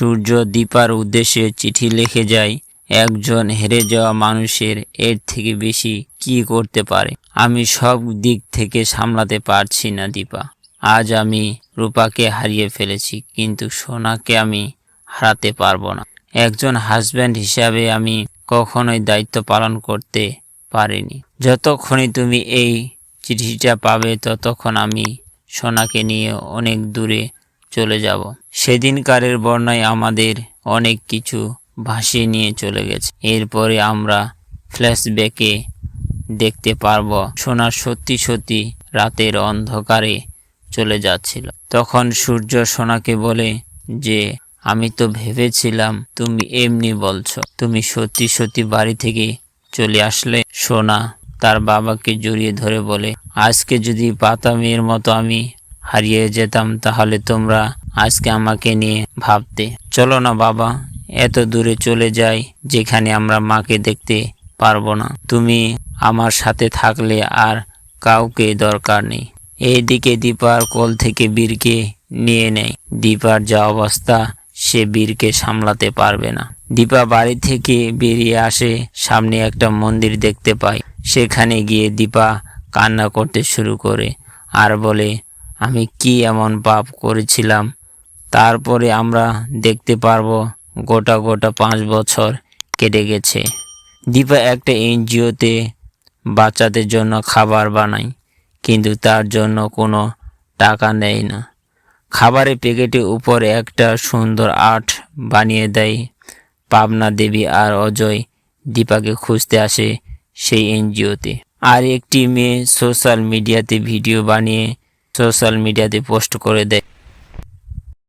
সূর্য দীপার উদ্দেশ্যে চিঠি লিখে যায়, একজন হেরে যাওয়া মানুষের এর থেকে বেশি কি করতে পারে? আমি সব দিক থেকে সামলাতে পারছি না, দীপা। আজ আমি রূপাকে হারিয়ে ফেলেছি, কিন্তু সোনাকে আমি হারাতে পারব না। একজন হাজব্যান্ড হিসাবে আমি কখনোই দায়িত্ব পালন করতে পারিনি। যতক্ষণই তুমি এই চিঠিটা পাবে, ততক্ষণ আমি সোনাকে নিয়ে অনেক দূরে চলে যাব। সেদিনকারের বর্ণায় আমাদের অনেক কিছু ভাসিয়ে নিয়ে চলে গেছে। এরপরে আমরা ফ্ল্যাশব্যাকে দেখতে পারব সোনা সত্যি সত্যি রাতের অন্ধকারে চলে যাচ্ছিল। তখন সূর্য সোনাকে বলে যে, আমি তো ভেবেছিলাম তুমি এমনি বলছো। তুমি সত্যি সত্যি বাড়ি থেকে চলে আসলে? সোনা তার বাবাকে জড়িয়ে ধরে বলে, আজকে যদি পাতা মেয়ের মতো আমি হারিয়ে যেতাম, তাহলে তোমরা আজকে আমাকে নিয়ে ভাবতে। চলো না বাবা, এত দূরে চলে যাই যেখানে আমরা মাকে দেখতে পারব না। তুমি আমার সাথে থাকলে আর কাউকে দরকার নেই। এইদিকে দীপার কোল থেকে বীরকে নিয়ে নেয় দীপার যা অবস্থা, সে বীরকে সামলাতে পারবে না। দীপা বাড়ি থেকে বেরিয়ে আসে সামনে একটা মন্দির দেখতে পায়। সেখানে গিয়ে দীপা কান্না করতে শুরু করে আর বলে, আমি কি এমন পাপ করেছিলাম তারপরে আমরা দেখতে পারব গোটা গোটা পাঁচ বছর কেটে গেছে। দীপা একটা এনজিওতে বাচ্চাদের জন্য খাবার বানায়, কিন্তু তার জন্য কোনো টাকা নেয় না। খাবারের প্যাকেটের উপর একটা সুন্দর আর্ট বানিয়ে দেয় পাবনা দেবী আর অজয়। দীপাকে খুঁজতে আসে সেই এনজিওতে। আর একটি মেয়ে সোশ্যাল মিডিয়াতে ভিডিও বানিয়ে সোশ্যাল মিডিয়াতে পোস্ট করে দেয়।